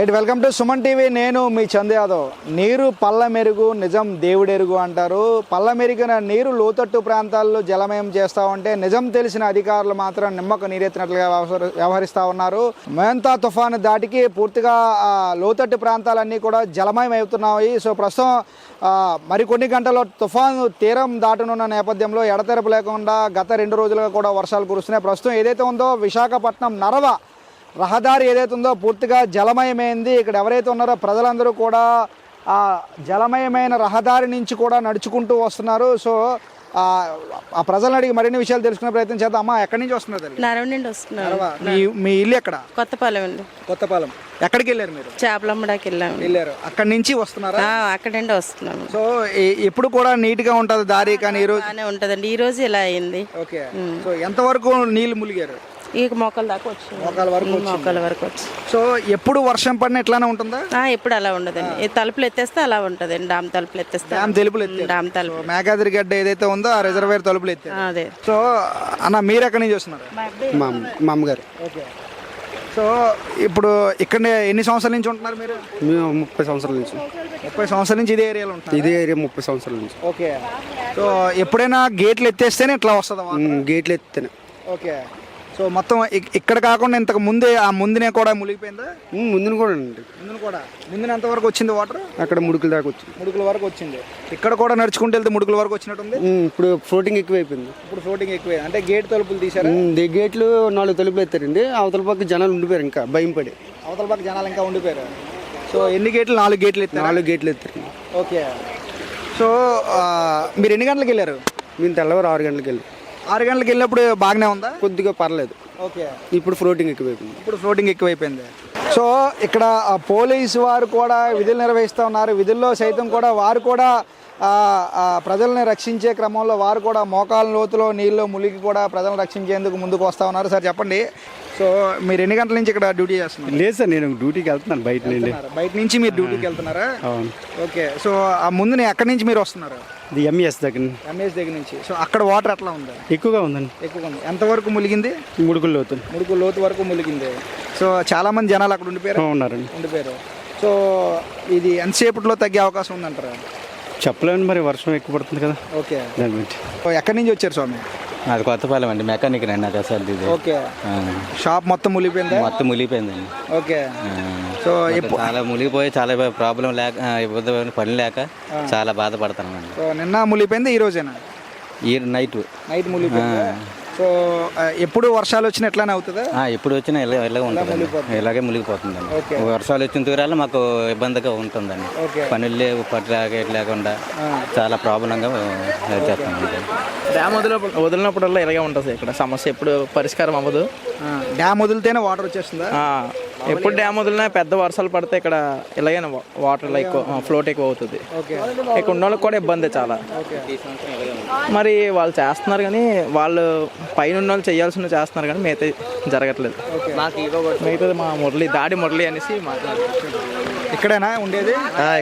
Right welcome to Suman TV నేను మీ చంద్ యాదవ్. నీరు పల్ల మెరుగు నిజం దేవుడెరుగు అంటారు. పల్ల మెరిగిన నీరు లోతట్టు ప్రాంతాల్లో జలమయం చేస్తా ఉంటే నిజం తెలిసిన అధికారులు మాత్రం నిమ్మకు నీరెత్తినట్లుగా వ్యవహరి- వ్యవహరిస్తా ఉన్నారు. మేంతా తుఫాను దాటికి పూర్తిగా లోతట్టు ప్రాంతాలన్నీ కూడా జలమయం అవుతున్నాయి. సో ప్రస్తుతం మరికొన్ని గంటల్లో తుఫాను తీరం దాటనున్న నేపథ్యంలో ఎడతెరపు లేకుండా గత రెండు రోజులుగా కూడా వర్షాలు కురుస్తున్నాయి. ప్రస్తుతం ఏదైతే ఉందో విశాఖపట్నం నరవ రహదారి ఏదైతే ఉందో పూర్తిగా జలమయమైంది. ఇక్కడ ఎవరైతే ఉన్నారో ప్రజలందరూ కూడా ఆ జలమయమైన రహదారి నుంచి కూడా నడుచుకుంటూ వస్తున్నారు. సో ఆ ప్రజలను అడిగి మరిన్ని విషయాలు తెలుసుకునే ప్రయత్నం చేద్దాం. అమ్మా ఎక్కడి నుంచి వస్తున్నారు? నరవ నుండి వస్తున్నాను నరవ. మీ మీ ఇల్లు ఎక్కడ? కొత్తపాలెం అండి. కొత్తపాలెం. ఎక్కడికి వెళ్ళారు మీరు? చేపలు అమ్మడానికి వెళ్ళాము. వెళ్ళారు. అక్కడి నుంచి వస్తున్నారా? ఆ, అక్కడండి వస్తున్నాము. సో ఎప్పుడు కూడా నీట్గా ఉంటది దారి కానీ ఈరోజు బాగానే ఉంటుందండి. ఈ రోజు ఇలా అయింది. ఓకే. సో ఎంతవరకు నీళ్ళు ములిగారు? ఈ మొక్కల దాకా వచ్చింది. మోకాల వరకు ఉమ్, మొక్కల వరకు వచ్చి. సో ఎప్పుడు వర్షం పడిన ఇట్లానే ఉంటుందా? ఆ, ఎప్పుడు అలా ఉండదండి. ఈ తలుపులు ఎత్తేస్తే అలా ఉంటుందండి. డామ్ తలుపులు ఎత్తేస్తే డ్యామ్ తెలుపులు డామ్ తలుపు మేఘాద్రి గడ్డ ఏదైతే ఉందో ఆ రిజర్వేర్ తలుపులు ఎత్తారు. ఆ, అదే. సో అన్న మీరు ఎక్కడి నుంచి వస్తున్నారు? మా మా అమ్మగారు. ఓకే. సో ఇప్పుడు ఇక్కడ ఎన్ని సంవత్సరాల నుంచి ఉంటున్నారు మీరు? మేము ముప్పై సంవత్సరాల నుంచి. ముప్పై సంవత్సరాల నుంచి ఇదే ఏరియాలో ఉంటున్నారు. ఇదే ఏరియా ముప్పై సంవత్సరాల నుంచి. ఓకే. సో ఎప్పుడైనా గేట్లు ఎత్తేస్తేనే ఇట్లా వస్తుందా గేట్లు ఎత్తాను. ఓకే. సో మొత్తం ఇక్- ఇక్కడ కాకుండా ఇంతకు ముందే ఆ ముందునే కూడా మునిగిపోయిందా? ముందున కూడా అండి. ముందున కూడా. ముందున ఎంతవరకు వచ్చింది వాటర్ అక్కడ ముడుకుల దాకా వచ్చింది. ముడుకుల వరకు వచ్చింది. ఇక్కడ కూడా నడుచుకుంటూ వెళ్తే ముడుకుల వరకు వచ్చినట్టుంది? ఉమ్, ఇప్పుడు ఫ్లోటింగ్ ఎక్కువైపోయింది. ఇప్పుడు ఫ్లోటింగ్ ఎక్కువ. అంటే గేట్ తలుపులు ఉమ్, దే గేట్లు నాలుగు తలుపులు ఎత్తారండి. అవతల పక్క జనాలు ఉండిపోయారు ఇంకా భయం పడి. అవతల పక్క జనాలు ఇంకా ఉండిపోయారు. సో ఎన్ని గేట్లు నాలుగు గేట్లు ఎత్తారు? నాలుగు గేట్లు ఎత్తారండి. ఓకే. సో ఆ, మీరు ఎన్ని గంటలకు వెళ్ళారు? మేము తెల్లవారు ఆరు గంటలకు వెళ్ళి. ఆరు గంటలకు వెళ్ళినప్పుడు బాగానే ఉందా? కొద్దిగా పర్లేదు. ఓకే. ఇప్పుడు ఫ్లోటింగ్ ఎక్కువైపోయింది. ఇప్పుడు ఫ్లోటింగ్ ఎక్కువైపోయింది. సో ఇక్కడ పోలీసు వారు కూడా విధులు నిర్వహిస్తూ ఉన్నారు. విధుల్లో సైతం కూడా వారు కూడా ప్రజల్ని రక్షించే క్రమంలో వారు కూడా మోకాల లోతులో నీళ్ళు మునిగి కూడా ప్రజలను రక్షించేందుకు ముందుకు వస్తూ ఉన్నారు. సార్ చెప్పండి. సో మీరు ఎన్ని గంటల నుంచి ఇక్కడ డ్యూటీ చేస్తున్నారు? లేదు సార్ నేను డ్యూటీకి వెళ్తున్నాను బయట నుండి. బయట నుంచి మీరు డ్యూటీకి వెళ్తున్నారా? అవును. ఓకే. సో ఆ ముందు నేను ఎక్కడి నుంచి మీరు వస్తున్నారు? ఇది ఎంఈఎస్ దగ్గర ఎంఎస్ దగ్గర నుంచి. సో అక్కడ వాటర్ ఎట్లా ఉంది? ఎక్కువగా ఉందండి. ఎక్కువ ఉంది. ఎంతవరకు ములిగింది ముడుకులు అవుతుంది ముడుకు లోతు వరకు ములిగింది సో చాలా మంది జనాలు అక్కడ ఉండిపోయారు? ఉన్నారండి. ఉండిపోయారు. సో ఇది ఎంతసేపట్లో తగ్గే అవకాశం ఉందంటారా? చెప్పలేము మరి వర్షం ఎక్కువ పడుతుంది కదా. ఓకే. దాన్ని బట్టి సో ఎక్కడి నుంచి వచ్చారు స్వామి? అది కొత్తపాలెం అండి మెకానిక్ రండి నాకు అసలు ఇది. ఓకే. ఆ, షాప్ మొత్తం ములిపోయిందా మొత్తం మునిగిపోయిందండి. ఓకే. సో చాలా మునిగిపోయి చాలా ప్రాబ్లం లేక ఆ, ఇబ్బంది పని లేక చాలా బాధపడుతున్నామండి. సో నిన్న ములిపోయింది ఈ రోజేనా? ఈ నైట్. నైట్ ములిపోయింది సో ఎప్పుడు వర్షాలు వచ్చినా ఎట్లానే అవుతుందా? ఆ, ఎప్పుడు వచ్చినా ఇలా ఇలాగే ఉంటుందండి. ఇలాగే మునిగిపోతుందండి. వర్షాలు వచ్చిన తీరాలు మాకు ఇబ్బందిగా ఉంటుందండి. ఓకే. పనులు లేవు పట్టు లేకుండా చాలా ప్రాబ్లంగా చేస్తామండి. డ్యామ్ వదిలి వదిలినప్పుడల్లా ఇలాగే ఉంటుంది ఇక్కడ. సమస్య ఎప్పుడు పరిష్కారం అవ్వదు. డ్యామ్ వదిలితేనే వాటర్ వచ్చేస్తుందా? ఆ, ఎప్పుడు డ్యామ్ వదిలినా పెద్ద వర్షాలు పడితే ఇక్కడ ఇలాగే వాటర్ ఎక్కువ ఫ్లోట్ ఎక్కువ అవుతుంది. ఇక్కడ ఉన్న వాళ్ళకి కూడా ఇబ్బంది చాలా. మరి వాళ్ళు చేస్తున్నారు కానీ వాళ్ళు పైన ఉన్న వాళ్ళు చేయాల్సిన చేస్తున్నారు కానీ మిగతా జరగట్లేదు. మిగతాది మా మురళి దాడి మురళి అనేసి మాట్లాడుతున్నారు ఇక్కడేనా? ఉండేది?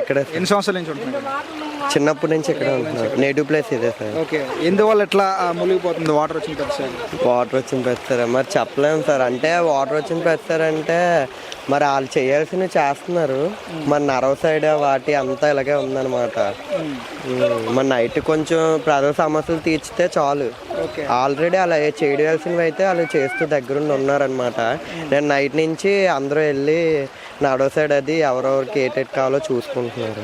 ఇక్కడ ఎన్ని సంవత్సరాల నుంచి ఉంటున్నారు? చిన్నప్పటి నుంచి ఇక్కడ నేటివ్ ప్లేస్ ఇదే సార్. ఓకే. ఎందువల్ల ఎట్లా ఆ, మునిగిపోతుంది వాటర్ వచ్చిన ప్రతిసారి వాటర్ వచ్చిన పెడతారా మరి చెప్పలేము సార్. అంటే వాటర్ వచ్చిన పెడతారంటే మరి వాళ్ళు చేయాల్సినవి చేస్తున్నారు. మరి నరవ సైడ్ వాటి అంతా ఇలాగే ఉందన్నమాట. ఉమ్, మరి నైట్ కొంచెం ప్రజల సమస్యలు తీర్చితే చాలు. ఓకే. ఆల్రెడీ అలా చేయవలసినవి అయితే వాళ్ళు చేస్తూ దగ్గరుండి ఉన్నారనమాట నేను నైట్ నుంచి అందరూ వెళ్ళి నడవ సైడ్ అది ఎవరెవరికి ఏటెట్ కావాలో చూసుకుంటున్నారు.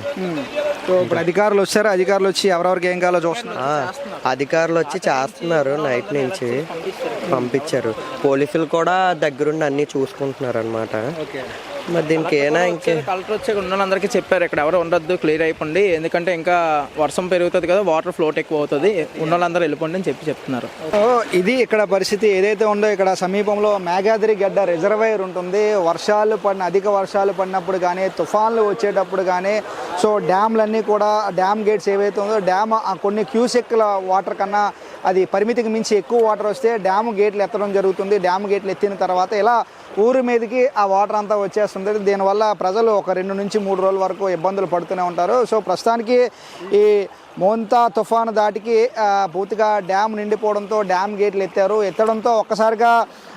సో ఇప్పుడు అధికారులు వచ్చారు? అధికారులు వచ్చి ఎవరెవరికి ఏం కావాలో చూస్తున్నారు? అధికారులు వచ్చి చేస్తున్నారు నైట్ నుంచి. పంపించారు. పోలీసులు కూడా దగ్గరుండి అన్ని చూసుకుంటున్నారు అనమాట మరి దీనికి ఏనా ఇంకే? కలెక్టర్ వచ్చి ఉన్న వాళ్ళందరికీ చెప్పారు. ఇక్కడ ఎవరు ఉండొద్దు క్లియర్ అయిపోండి. ఎందుకంటే ఇంకా వర్షం పెరుగుతుంది కదా వాటర్ ఫ్లోట్ ఎక్కువ అవుతుంది. ఉన్న వాళ్ళందరూ వెళ్ళిపోండి అని చెప్పి చెప్తున్నారు. సో ఇది ఇక్కడ పరిస్థితి ఏదైతే ఉందో ఇక్కడ సమీపంలో మేఘాద్రి గడ్డ రిజర్వాయర్ ఉంటుంది. వర్షాలు పడిన అధిక వర్షాలు పడినప్పుడు కానీ తుఫాన్లు వచ్చేటప్పుడు కానీ సో డ్యామ్లన్నీ కూడా డ్యామ్ గేట్స్ ఏవైతే ఉందో డ్యామ్ ఆ కొన్ని క్యూసెక్ల వాటర్ కన్నా అది పరిమితికి మించి ఎక్కువ వాటర్ వస్తే డ్యామ్ గేట్లు ఎత్తడం జరుగుతుంది. డ్యామ్ గేట్లు ఎత్తిన తర్వాత ఇలా ఊరి మీదకి ఆ వాటర్ అంతా వచ్చేస్తుంది. దీనివల్ల ప్రజలు ఒక రెండు నుంచి మూడు రోజుల వరకు ఇబ్బందులు పడుతూనే ఉంటారు. సో ప్రస్తుతానికి ఈ మోంతా తుఫాను దాటికి పూర్తిగా డ్యామ్ నిండిపోవడంతో డ్యామ్ గేట్లు ఎత్తారు. ఎత్తడంతో ఒక్కసారిగా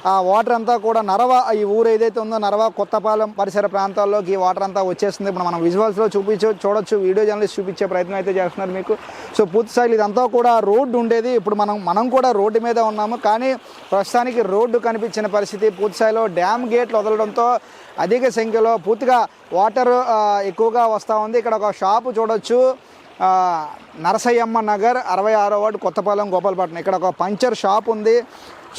ఆ వాటర్ అంతా కూడా నరవ ఈ ఊరు ఏదైతే ఉందో నరవ కొత్తపాలెం పరిసర ప్రాంతాల్లోకి ఈ వాటర్ అంతా వచ్చేస్తుంది. ఇప్పుడు మనం విజువల్స్లో చూపించు చూడొచ్చు వీడియో జర్నలిస్ట్ చూపించే ప్రయత్నం అయితే చేస్తున్నారు మీకు. సో పూర్తి స్థాయిలో ఇదంతా కూడా రోడ్డు ఉండేది. ఇప్పుడు మనం మనం కూడా రోడ్డు మీద ఉన్నాము. కానీ ప్రస్తుతానికి రోడ్డు కనిపించిన పరిస్థితి పూర్తి స్థాయిలో డ్యామ్ గేట్లు వదలడంతో అధిక సంఖ్యలో పూర్తిగా వాటర్ ఎక్కువగా వస్తూ ఉంది. ఇక్కడ ఒక షాపు చూడొచ్చు. నరసయ్యమ్మ నగర్ అరవై ఆరో వార్డు కొత్తపాలెం గోపాలపట్నం. ఇక్కడ ఒక పంచర్ షాప్ ఉంది.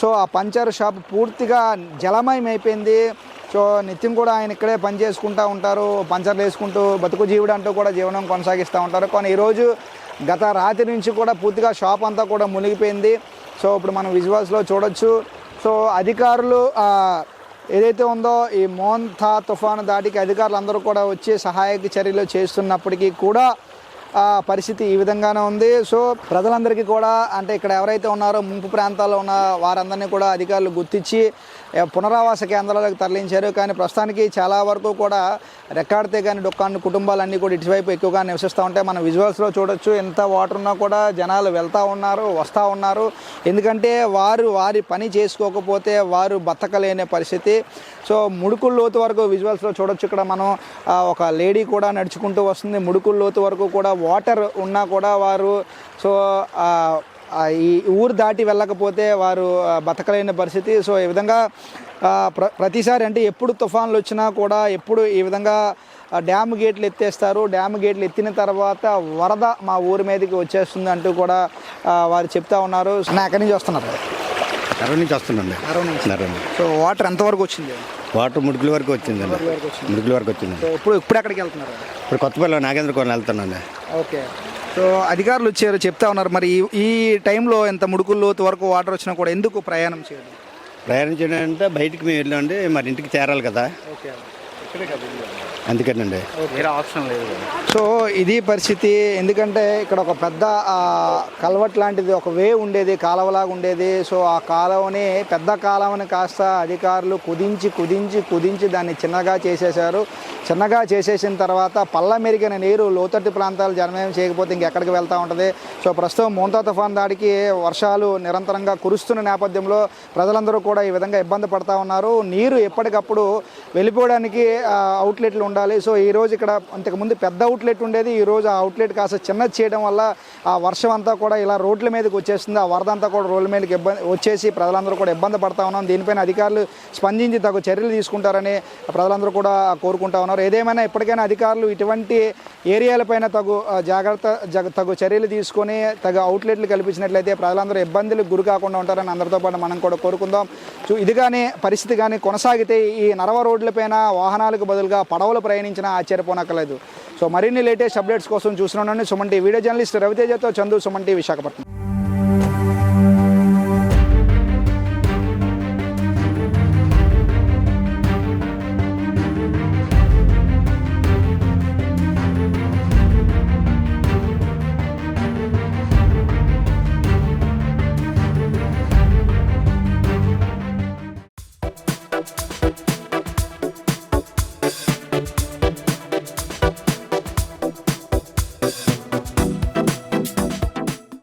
సో ఆ పంచర్ షాప్ పూర్తిగా జలమయం అయిపోయింది. సో నిత్యం కూడా ఆయన ఇక్కడే పని చేసుకుంటూ ఉంటారు. పంచర్లు వేసుకుంటూ బతుకు జీవుడు అంటూ కూడా జీవనం కొనసాగిస్తూ ఉంటారు. కానీ ఈరోజు గత రాత్రి నుంచి కూడా పూర్తిగా షాప్ అంతా కూడా మునిగిపోయింది. సో ఇప్పుడు మనం విజువల్స్లో చూడొచ్చు. సో అధికారులు ఏదైతే ఉందో ఈ మోన్థా తుఫాను దాటికి అధికారులు అందరూ కూడా వచ్చి సహాయక చర్యలు చేస్తున్నప్పటికీ కూడా పరిస్థితి ఈ విధంగానే ఉంది. సో ప్రజలందరికీ కూడా అంటే ఇక్కడ ఎవరైతే ఉన్నారో ముంపు ప్రాంతాల్లో ఉన్న వారందరినీ కూడా అధికారులు గుర్తించి పునరావాస కేంద్రాలకు తరలించారు. కానీ ప్రస్తుతానికి చాలా వరకు కూడా రెక్కాడితే కానీ డొక్కాన్ని కుటుంబాలన్నీ కూడా ఇటువైపు ఎక్కువగా నివసిస్తూ ఉంటాయి మనం విజువల్స్లో చూడొచ్చు. ఎంత వాటర్ ఉన్నా కూడా జనాలు వెళ్తూ ఉన్నారు వస్తూ ఉన్నారు. ఎందుకంటే వారు వారి పని చేసుకోకపోతే వారు బతకలేని పరిస్థితి. సో ముడుకుల లోతు వరకు విజువల్స్లో చూడొచ్చు. ఇక్కడ మనం ఒక లేడీ కూడా నడుచుకుంటూ వస్తుంది. ముడుకుల లోతు వరకు కూడా వాటర్ ఉన్నా కూడా వారు సో ఈ ఊరు దాటి వెళ్ళకపోతే వారు బతకలేని పరిస్థితి. సో ఈ విధంగా ప్ర ప్రతిసారి అంటే ఎప్పుడు తుఫాన్లు వచ్చినా కూడా ఎప్పుడు ఈ విధంగా డ్యామ్ గేట్లు ఎత్తేస్తారు. డ్యామ్ గేట్లు ఎత్తిన తర్వాత వరద మా ఊరి మీదకి వచ్చేస్తుంది అంటూ కూడా వారు చెప్తా ఉన్నారు. నా ఎక్కడి నుంచి వస్తున్నారు? అరవై నుంచి వస్తుందండి. సో వాటర్ ఎంతవరకు వచ్చింది? వాటర్ ముడుకుల వరకు వచ్చిందండి. ముడుకుల వరకు వచ్చిందండి. సో ఇప్పుడు ఇప్పుడు ఎక్కడికి వెళ్తున్నారు? ఇప్పుడు కొత్తపల్లి నాగేంద్ర కోన వెళ్తున్నాండి ఓకే. సో అధికారులు వచ్చారు చెప్తా ఉన్నారు. మరి ఈ- టైంలో ఎంత ముడుకుల లోతు వరకు వాటర్ వచ్చినా కూడా ఎందుకు ప్రయాణం చేయడం ప్రయాణం చేయడం అంటే బయటికి మేము వెళ్ళామండి మరి ఇంటికి చేరాలి కదా. ఓకే. అందుకేనండి. సో ఇది పరిస్థితి. ఎందుకంటే ఇక్కడ ఒక పెద్ద కల్వట్ లాంటిది ఒక వే ఉండేది కాలువలాగా ఉండేది. సో ఆ కాలువని పెద్ద కాలువని కాస్త అధికారులు కుదించి కుదించి కుదించి దాన్ని చిన్నగా చేసేశారు. చిన్నగా చేసేసిన తర్వాత పల్ల మెరిగిన నీరు లోతట్టు ప్రాంతాలు జనమయం చేయకపోతే ఇంకెక్కడికి వెళ్తూ ఉంటుంది. సో ప్రస్తుతం మోంతా తుఫాన్ దాడికి వర్షాలు నిరంతరంగా కురుస్తున్న నేపథ్యంలో ప్రజలందరూ కూడా ఈ విధంగా ఇబ్బంది పడతా ఉన్నారు. నీరు ఎప్పటికప్పుడు వెళ్ళిపోవడానికి అవుట్లెట్లు ఉండాలి. సో ఈ రోజు ఇక్కడ అంతకుముందు పెద్ద అవుట్లెట్ ఉండేది. ఈ రోజు ఆ అవుట్లెట్ కాస్త చిన్నది చేయడం వల్ల ఆ వర్షం అంతా కూడా ఇలా రోడ్ల మీదకి వచ్చేస్తుంది. ఆ వరద అంతా కూడా రోడ్ల మీదకి ఇబ్బంది వచ్చేసి ప్రజలందరూ కూడా ఇబ్బంది పడతా ఉన్నాం. దీనిపైన అధికారులు స్పందించి తగు చర్యలు తీసుకుంటారని ప్రజలందరూ కూడా కోరుకుంటా ఉన్నారు. ఏదేమైనా ఇప్పటికైనా అధికారులు ఇటువంటి ఏరియాలపైన తగు జాగ్రత్త జగ తగు చర్యలు తీసుకొని తగు అవుట్లెట్లు కల్పించినట్లయితే ప్రజలందరూ ఇబ్బందులకు గురి కాకుండా ఉంటారని అందరితో పాటు మనం కూడా కోరుకుందాం. సో ఇది కానీ పరిస్థితి కానీ కొనసాగితే ఈ నరవ రోడ్లపైన వాహనాలకు బదులుగా పడవలు ప్రయాణించినా ఆశ్చర్యపోనక్కర్లేదు. సో మరిన్ని లేటెస్ట్ అప్డేట్స్ కోసం చూస్తున్నాను సుమన్ వీడియో జర్నలిస్ట్ రవితేజతో చందు సుమన్ టీ విశాఖపట్నం.